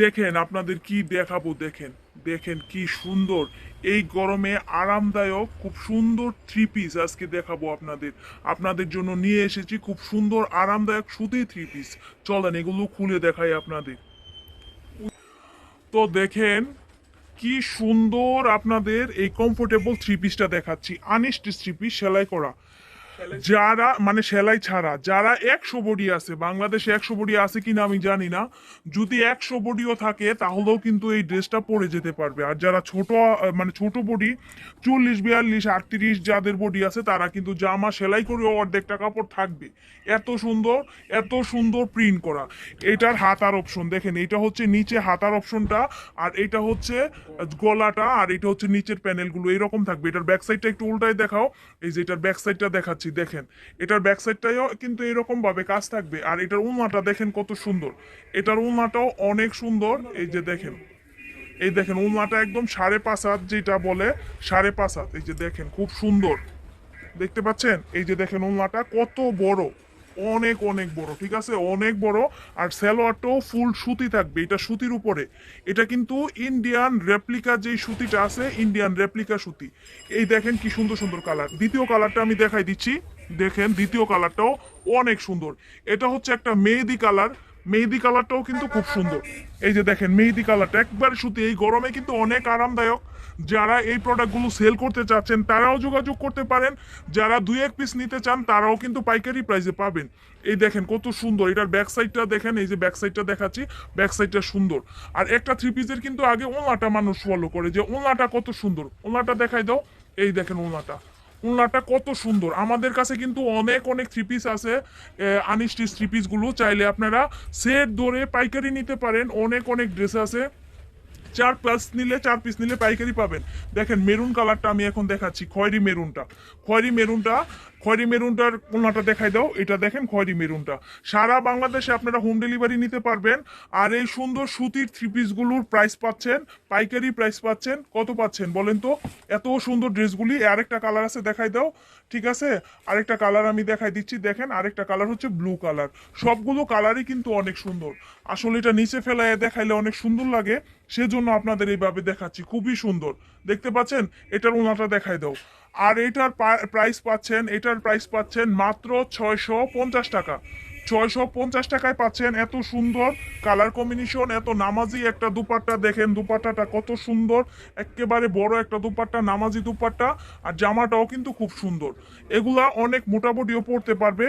দেখেন আপনাদের কি দেখাবো, দেখেন দেখেন কি সুন্দর। এই গরমে আরামদায়ক, খুব সুন্দর থ্রি পিস আজকে দেখাবো আপনাদের। আপনাদের জন্য নিয়ে এসেছি খুব সুন্দর, আরামদায়ক, সুতি থ্রি পিস চলেন, এগুলো খুলে দেখাই আপনাদের। তো দেখেন, কি সুন্দর আপনাদের এই কমফোর্টেবল থ্রি পিসটা দেখাচ্ছি। আনিস্ট থ্রি পিস সেলাই করা। যারা মানে সেলাই ছাড়া, যারা একশো বডি আছে, বাংলাদেশে একশো বডি আছে কিনা আমি জানি না। যদি একশো বডিও থাকে, তাহলেও কিন্তু এই ড্রেসটা পরে যেতে পারবে। আর যারা ছোট মানে ছোট বডি, চল্লিশ, বিয়াল্লিশ, আটত্রিশ যাদের বডি আছে, তারা কিন্তু জামা সেলাই করেও অর্ধেকটা কাপড় থাকবে। এত সুন্দর এত সুন্দর প্রিন্ট করা। এটার হাতার অপশন দেখেন, এটা হচ্ছে নিচে হাতার অপশনটা আর এটা হচ্ছে গলাটা, আর এটা হচ্ছে নিচের প্যানেলগুলো এরকম থাকবে। এটার ব্যাক সাইডটা একটু উল্টায় দেখাও। এই যে এটার ব্যাক সাইডটা দেখাচ্ছি। দেখেন। এটার ব্যাক সাইডটাও কিন্তু এরকমভাবে কাজ থাকবে, আর এটার উমাটা দেখেন কত সুন্দর। এটার উমাটাও অনেক সুন্দর, এই যে দেখেন। এই দেখেন উমাটা একদম সাড়ে পাঁচ হাত যেটা বলে, সাড়ে পাঁচ হাত, এই যে দেখেন, খুব সুন্দর। দেখতে পাচ্ছেন? এই যে দেখেন উমাটা কত বড়। অনেক অনেক বড়, ঠিক আছে? অনেক বড়, আর সালোয়ারটাও ফুল সুতি থাকবে, এটা সুতির উপরে। এটা কিন্তু ইন্ডিয়ান রেপ্লিকা যেই সুতিটা আছে ইন্ডিয়ান রেপ্লিকা সুতি। এই দেখেন কি সুন্দর সুন্দর কালার দ্বিতীয় কালারটা আমি দেখাই দিচ্ছি। দেখেন, দ্বিতীয় কালারটাও অনেক সুন্দর। এটা হচ্ছে একটা মেহেদি কালার মেহেদি কালারটাও কিন্তু খুব সুন্দর। এই যে দেখেন, মেহেদি কালারটা। একবার সুতি, এই গরমে কিন্তু অনেক আরামদায়ক। যারা এই প্রোডাক্টগুলো সেল করতে চাচ্ছেন, তারাও যোগাযোগ করতে পারেন। যারা দুই এক পিস নিতে চান, তারাও কিন্তু পাইকারি প্রাইসে পাবেন। এই দেখেন, কত সুন্দর। এটার ব্যাক সাইডটা দেখেন, এই যে ব্যাক সাইডটা দেখাচ্ছি ব্যাক সাইডটা সুন্দর। আর একটা থ্রি পিসের কিন্তু আগে ওনাটা মানুষ ফলো করে, যে ওনাটা কত সুন্দর। ওনাটা দেখাই দাও। এই দেখেন ওনাটা। উন্নাটা কত সুন্দর। আমাদের কাছে কিন্তু অনেক অনেক থ্রি পিস আছে। আনিস্টিস থ্রি পিসগুলো চাইলে আপনারা সেট ধরে পাইকারি নিতে পারেন। অনেক অনেক ড্রেস আছে। চার প্লাস নিলে চার পিস নিলে পাইকারি পাবেন। দেখেন মেরুন কালারটা আমি এখন দেখাচ্ছি। খয়রি মেরুনটা খয়রি মেরুনটা খয়েরি মেরুনটার কোনাটা দেখাই দাও, এটা দেখেন খয়েরি মেরুনটা। সারা বাংলাদেশে আপনারা হোম ডেলিভারি নিতে পারবেন, আর এই সুন্দর সুতির থ্রি পিসগুলোর প্রাইস পাচ্ছেন, পাইকারি প্রাইস পাচ্ছেন, কত পাচ্ছেন বলেন তো? এত সুন্দর ড্রেসগুলি আরেকটা কালার আছে দেখাই দাও, ঠিক আছে? আরেকটা কালার আমি দেখাই দিচ্ছি, দেখেন আরেকটা কালার হচ্ছে ব্লু কালার সবগুলো কালারই কিন্তু অনেক সুন্দর। আসলে এটা নিচে ফেলায় দেখাইলে অনেক সুন্দর লাগে, সেজন্য আপনাদের এইভাবে দেখাচ্ছি, খুবই সুন্দর। দেখতে পাচ্ছেন? এটার ওনাটা দেখাই দাও। আর এটার প্রাইস পাচ্ছেন, এটার প্রাইস পাচ্ছেন মাত্র ছয়শো পঞ্চাশ টাকা। ছয়শো পঞ্চাশ টাকায় পাচ্ছেন এত সুন্দর কালার কম্বিনেশন এত নামাজি একটা দুপাট্টা। দেখেন দুপাট্টাটা কত সুন্দর, একেবারে বড় একটা দুপাট্টা, নামাজি দুপাট্টা। আর জামাটাও কিন্তু খুব সুন্দর। এগুলা অনেক মোটামুটিও পড়তে পারবে।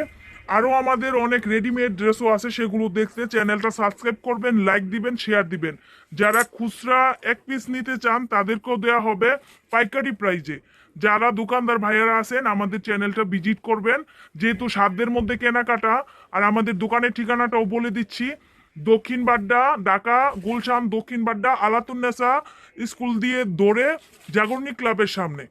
আরও আমাদের অনেক রেডিমেড ড্রেসও আছে, সেগুলো দেখতে। চ্যানেলটা সাবস্ক্রাইব করবেন লাইক দিবেন শেয়ার দিবেন। যারা খুচরা এক পিস নিতে চান, তাদেরকেও দেওয়া হবে পাইকারি প্রাইজে যারা দোকানদার ভাইয়ারা আছেন, আমাদের চ্যানেলটা ভিজিট করবেন। যেহেতু সাধ্যের মধ্যে কেনাকাটা, আর আমাদের দোকানের ঠিকানাটাও বলে দিচ্ছি। দক্ষিণ বাড্ডা, ঢাকা, গুলশান, দক্ষিণ বাড্ডা আলাতুন্নেসা স্কুল দিয়ে দৌড়ে জাগরণী ক্লাবের সামনে।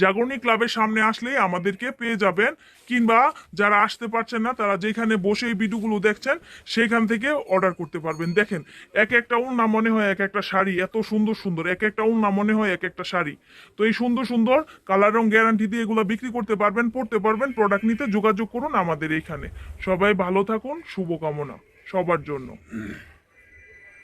জাগরণী ক্লাবের সামনে আসলেই আমাদেরকে পেয়ে যাবেন, কিংবা যারা আসতে পারছেন না, তারা যেখানে বসে এই ভিডিওগুলো দেখছেন, সেখান থেকে অর্ডার করতে পারবেন। দেখেন, এক একটা উন্না মনে হয় এক একটা শাড়ি, এত সুন্দর সুন্দর, এক একটা উন্না মনে হয় এক একটা শাড়ি। তো এই সুন্দর সুন্দর কালার রং গ্যারান্টি দিয়ে এগুলো বিক্রি করতে পারবেন, পড়তে পারবেন প্রোডাক্ট নিতে যোগাযোগ করুন আমাদের এইখানে সবাই ভালো থাকুন, শুভকামনা সবার জন্য।